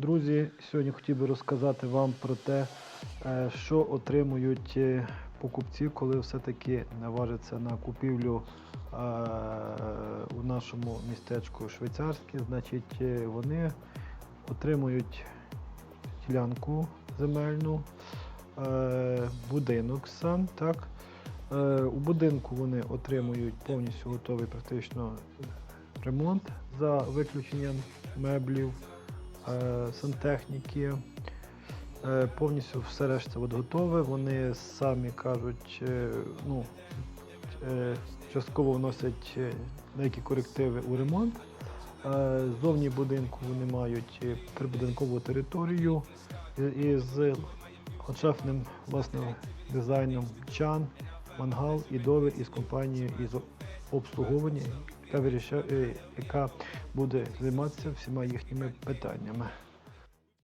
Друзі, сьогодні хотів би розказати вам про те, е, що отримують е, покупці, коли все-таки наважаться на купівлю е, у нашому містечку Швейцарське. Значить, вони отримують ділянку земельну, будинок сам. Так? У будинку вони отримують повністю готовий практично ремонт за виключенням меблів, сантехніки. Е, Повністю все решта от готове. Вони самі кажуть, е, ну, е, частково вносять е, деякі корективи у ремонт. Е, Ззовні будинку вони мають е, прибудинкову територію із ландшафтним власне, дизайном чан, мангал і довір із компанією із обслуговування, е, яка буде займатися всіма їхніми питаннями.